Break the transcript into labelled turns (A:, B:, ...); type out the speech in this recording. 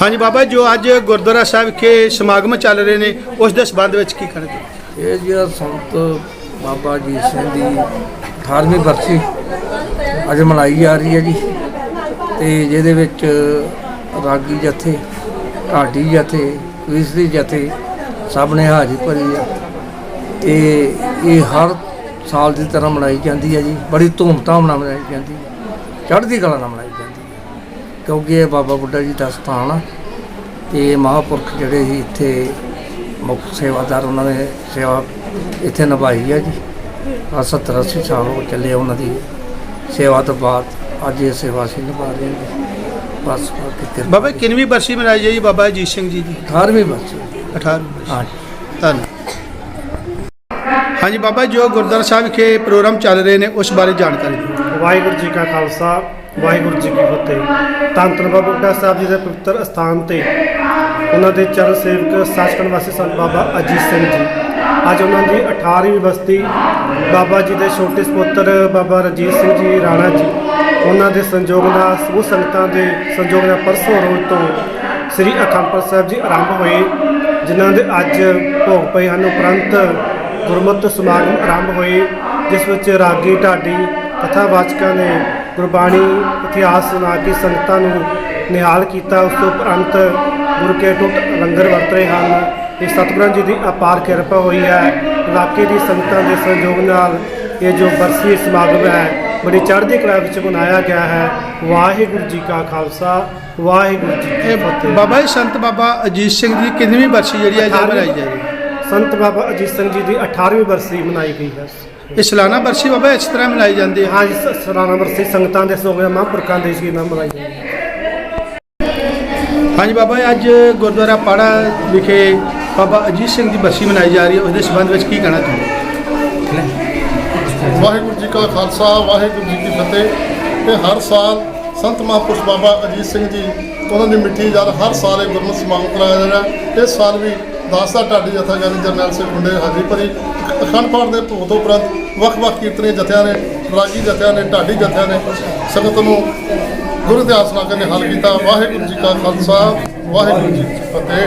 A: ਹਾਂਜੀ ਬਾਬਾ ਜੋ ਅੱਜ ਗੁਰਦੁਆਰਾ ਸਾਹਿਬ ਵਿਖੇ ਸਮਾਗਮ ਚੱਲ ਰਹੇ ਨੇ, ਉਸ ਦੇ ਸੰਬੰਧ ਵਿੱਚ ਕੀ ਕਹਿਣਾ
B: ਇਹ ਜਿਹੜਾ ਸੰਤ ਬਾਬਾ ਜੀ ਸਿੰਘ ਦੀ 18ਵੀਂ ਬਰਸੀ ਅੱਜ ਮਨਾਈ ਜਾ ਰਹੀ ਹੈ ਜੀ, ਤੇ ਜਿਹਦੇ ਵਿੱਚ ਰਾਗੀ ਜਥੇ ਢਾਡੀ ਜਥੇ, ਵਿਸਰੀ ਜਥੇ ਸਭ ਨੇ ਹਾਜ਼ਰੀ ਭਰੀ ਆ ਤੇ ਇਹ ਹਰ ਸਾਲ ਦੀ ਤਰ੍ਹਾਂ ਮਨਾਈ ਜਾਂਦੀ ਹੈ ਜੀ, ਬੜੀ ਧੂਮਧਾਮ ਨਾਲ ਮਨਾਈ ਜਾਂਦੀ ਹੈ, ਚੜ੍ਹਦੀ ਕਲਾ ਨਾਲ ਮਨਾਈ ਜਾਂਦੀ ਹੈ। ਕਿਉਂਕਿ ਇਹ ਬਾਬਾ ਬੁੱਢਾ ਜੀ ਦਾ ਸਥਾਨ ਆ ਤੇ ਮਹਾਂਪੁਰਖ ਜਿਹੜੇ ਸੀ ਇੱਥੇ ਮੁੱਖ ਸੇਵਾਦਾਰ ਉਹਨਾਂ ਨੇ ਸੇਵਾ ਇੱਥੇ ਨਿਭਾਈ ਹੈ ਜੀ। ਆ 70 80 ਸਾਲ ਹੋ ਚੱਲੇ ਆ ਉਹਨਾਂ ਦੀ ਸੇਵਾ ਤੋਂ ਬਾਅਦ ਅੱਜ ਇਹ ਸੇਵਾ ਅਸੀਂ ਨਿਭਾ ਰਹੇ ਹਾਂ ਜੀ। ਬਸ ਕਿਰਪਾ
A: ਬਾਬਾ ਕਿੰਨਵੀਂ ਬਰਸੀ ਮਨਾਈ ਜਾਈ ਬਾਬਾ ਅਜੀਤ ਸਿੰਘ ਜੀ ਦੀ?
B: 18ਵੀਂ ਬਰਸੀ।
A: 18
B: ਹਾਂ
A: ਧੰਨਵਾਦ। ਹਾਂਜੀ ਬਾਬਾ ਜੋ ਗੁਰਦੁਆਰਾ ਸਾਹਿਬ ਵਿਖੇ ਪ੍ਰੋਗਰਾਮ ਚੱਲ ਰਹੇ ਨੇ ਉਸ ਬਾਰੇ ਜਾਣਕਾਰੀ ਦਿਓ।
C: ਵਾਹਿਗੁਰੂ ਜੀ ਕਾ ਖਾਲਸਾ ਵਾਹਿਗੁਰੂ ਜੀ ਕੀ ਫਤਿਹ। ਧੰਨ ਧੰਨ ਬਾਬਾ ਬੁੱਢਾ ਸਾਹਿਬ ਜੀ ਦੇ ਪਵਿੱਤਰ ਅਸਥਾਨ ਤੇ ਉਹਨਾਂ ਦੇ ਚਰਨ ਸੇਵਕ ਸੱਚਖੰਡ ਵਾਸੀ ਸੰਤ ਬਾਬਾ ਅਜੀਤ ਸਿੰਘ ਜੀ। ਅੱਜ ਉਹਨਾਂ ਦੀ 18ਵੀਂ ਬਸਤੀ ਬਾਬਾ ਜੀ ਦੇ ਛੋਟੇ ਸੁਪੁੱਤਰ ਬਾਬਾ ਰਜੀਤ ਸਿੰਘ ਜੀ ਰਾਣਾ ਜੀ। ਉਹਨਾਂ ਦੇ ਸੰਯੋਗ ਨਾਲ ਸਮੂਹ ਸੰਗਤਾਂ ਦੇ ਸੰਯੋਗ ਨਾਲ ਪਰਸੋਂ ਰੋਜ਼ ਤੋਂ ਸ੍ਰੀ ਅਖੰਡਪੁਰ ਸਾਹਿਬ ਜੀ ਆਰੰਭ ਹੋਏ, ਜਿਨ੍ਹਾਂ ਦੇ ਅੱਜ ਭੋਗ ਪਏ ਹਨ। ਉਪਰੰਤ ਗੁਰਮਤਿ ਸਮਾਗਮ ਆਰੰਭ ਹੋਏ, ਜਿਸ ਵਿੱਚ ਰਾਗੀ, ਢਾਡੀ, ਕਥਾਵਾਚਕਾਂ ਨੇ ਗੁਰਬਾਣੀ ਇਤਿਹਾਸ ਸੁਣਾ ਕੇ ਸੰਗਤਾਂ ਨੂੰ ਨਿਹਾਲ ਕੀਤਾ ਉਸ ਤੋਂ ਉਪਰੰਤ ਗੁਰੂ ਕੇ ਟੁੱਟ ਲੰਗਰ ਵਰਤ ਰਹੇ ਹਨ। ਇਹ ਸਤਿਗੁਰਾਂ ਜੀ ਦੀ ਅਪਾਰ ਕਿਰਪਾ ਹੋਈ ਹੈ। ਇਲਾਕੇ ਦੀ ਸੰਗਤਾਂ ਦੇ ਸਹਿਯੋਗ ਨਾਲ ਇਹ ਜੋ ਬਰਸੀ ਸਮਾਗਮ ਹੈ ਬੜੀ ਚੜ੍ਹਦੀ ਕਲਾ ਵਿੱਚ ਮਨਾਇਆ ਗਿਆ ਹੈ। ਵਾਹਿਗੁਰੂ ਜੀ ਕਾ ਖਾਲਸਾ ਵਾਹਿਗੁਰੂ ਜੀ ਕੀ ਫਤਿਹ।
A: ਬਾਬਾ ਜੀ ਸੰਤ ਬਾਬਾ ਅਜੀਤ ਸਿੰਘ ਜੀ ਕਿੰਨਵੀਂ ਬਰਸੀ ਜਿਹੜੀ ਹੈ ਮਨਾਈ ਜਾ ਰਹੀ ਹੈ
C: ਸੰਤ ਬਾਬਾ ਅਜੀਤ ਸਿੰਘ ਜੀ ਦੀ 18ਵੀਂ ਬਰਸੀ ਮਨਾਈ ਗਈ ਹੈ।
A: ਇਹ ਸਾਲਾਨਾ ਬਰਸੀ ਬਾਬਾ ਇਸ ਤਰ੍ਹਾਂ ਮਨਾਈ ਜਾਂਦੀ ਹੈ।
C: ਹਾਂ ਜੀ ਸ- ਸਾਲਾਨਾ ਬਰਸੀ ਸੰਗਤਾਂ ਦੇ ਸੋਗ ਮਹਾਂਪੁਰਖਾਂ ਦੇ ਜੀ ਨਾਲ ਮਨਾਈ ਜਾਂਦੀ ਹੈ।
A: ਹਾਂਜੀ ਬਾਬਾ ਜੀ, ਅੱਜ ਗੁਰਦੁਆਰਾ ਪਾੜਾ ਵਿਖੇ ਬਾਬਾ ਅਜੀਤ ਸਿੰਘ ਦੀ ਬਰਸੀ ਮਨਾਈ ਜਾ ਰਹੀ ਹੈ। ਉਸ ਦੇ ਸਬੰਧ ਵਿੱਚ ਕੀ ਕਹਿਣਾ ਚਾਹੁੰਦੇ
D: ਵਾਹਿਗੁਰੂ ਜੀ ਕਾ ਖਾਲਸਾ ਵਾਹਿਗੁਰੂ ਜੀ ਕੀ ਫਤਿਹ। ਤੇ ਹਰ ਸਾਲ ਸੰਤ ਮਹਾਂਪੁਰਸ਼ ਬਾਬਾ ਅਜੀਤ ਸਿੰਘ ਜੀ ਉਹਨਾਂ ਦੀ ਮਿੱਠੀ ਯਾਦ ਹਰ ਸਾਲ ਇਹ ਗੁਰਮਤਿ ਸਮਾਗਮ ਕਰਾਇਆ ਜਾ ਰਿਹਾ ਇਸ ਸਾਲ ਵੀ ਦਾਸਾ ਢਾਡੀ ਜਥਾ ਜਰਨੈਲ ਸਿੰਘ ਮੁੰਡੇ ਹਾਜ਼ਰੀ ਭਰੀ। ਅਖੰਡ ਪਾਠ ਦੇ ਭੋਗ ਤੋਂ ਉਪਰੰਤ ਵੱਖ-ਵੱਖ ਕੀਰਤਨੀ ਜਥਿਆਂ ਨੇ, ਰਾਗੀ ਜਥਿਆਂ ਨੇ, ਢਾਡੀ ਜਥਿਆਂ ਨੇ ਸੰਗਤ ਨੂੰ ਗੁਰੂ ਇਤਿਹਾਸ ਨਾਲ ਕੇ ਨਿਹਾਲ ਕੀਤਾ। ਵਾਹਿਗੁਰੂ ਜੀ ਕਾ ਖਾਲਸਾ, ਵਾਹਿਗੁਰੂ ਜੀ ਕੀ ਫਤਿਹ।